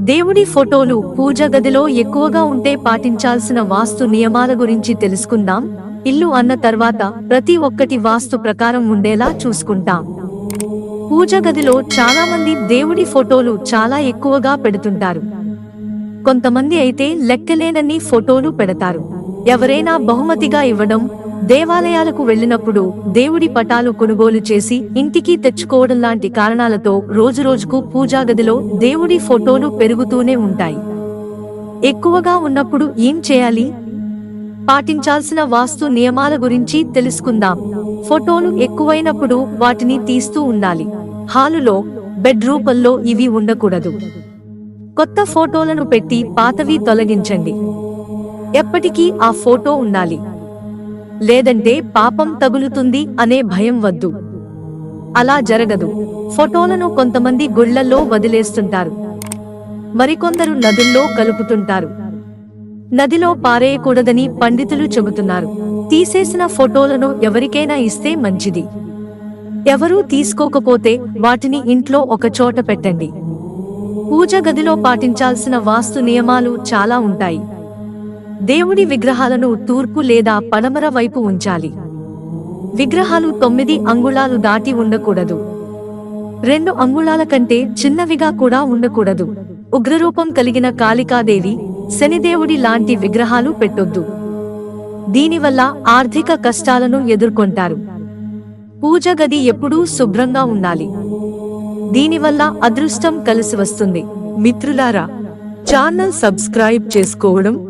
దేవుడి ఫోటోలు పూజ గదిలో ఎక్కువగా ఉంటే పాటించాల్సిన వాస్తు నియమాల గురించి తెలుసుకుందాం. ఇల్లు అన్న తర్వాత ప్రతి ఒక్కటి వాస్తు ప్రకారం ఉండేలా చూసుకుంటాం. పూజ గదిలో చాలా మంది దేవుడి ఫోటోలు చాలా ఎక్కువగా పెడుతుంటారు. కొంతమంది అయితే లెక్కలేనన్ని ఫోటోలు పెడతారు. ఎవరైనా బహుమతిగా ఇవ్వడం దేవాలయాలకు వెళ్ళినప్పుడు దేవుడి పటాలు కొనుగోలు చేసి ఇంటికి తెచ్చుకోవడం లాంటి కారణాలతో రోజురోజుకు పూజా గదిలో దేవుడి ఫోటోలు పెరుగుతూనే ఉంటాయి. ఎక్కువగా ఉన్నప్పుడు ఏం చేయాలి? పాటించాల్సిన వాస్తు నియమాల గురించి తెలుసుకుందాం. ఫోటోలు ఎక్కువైనప్పుడు వాటిని తీస్తూ ఉండాలి. హాలులో బెడ్ రూపంలో ఇవి ఉండకూడదు. కొత్త ఫోటోలను పెట్టి పాతవి తొలగించండి. ఎప్పటికీ ఆ ఫోటో ఉండాలి. లేదంటే పాపం తగులుతుంది అనే భయం వద్దు. అలా జరగదు. ఫోటోలను కొంతమంది గుళ్ళల్లో వదిలేస్తుంటారు. మరికొందరు నదుల్లో కలుపుతుంటారు. నదిలో పారేయకూడదని పండితులు చెబుతున్నారు. తీసేసిన ఫోటోలను ఎవరికైనా ఇస్తే మంచిది. ఎవరూ తీసుకోకపోతే వాటిని ఇంట్లో ఒక చోట పెట్టండి. పూజ గదిలో పాటించాల్సిన వాస్తు నియమాలు చాలా ఉంటాయి. దేవుడి విగ్రహాలను తూర్పు లేదా పడమర వైపు ఉంచాలి. విగ్రహాలు తొమ్మిది అంగుళాలు దాటి ఉండకూడదు. రెండు అంగుళాల కంటే చిన్నవిగా కూడా ఉండకూడదు. ఉగ్రరూపం కలిగిన కాళికాదేవి శనిదేవుడి లాంటి విగ్రహాలు పెట్టొద్దు. దీనివల్ల ఆర్థిక కష్టాలను ఎదుర్కొంటారు. పూజ గది ఎప్పుడూ శుభ్రంగా ఉండాలి. దీనివల్ల అదృష్టం కలిసి వస్తుంది. మిత్రులారా ఛానల్ సబ్స్క్రైబ్ చేసుకోవడం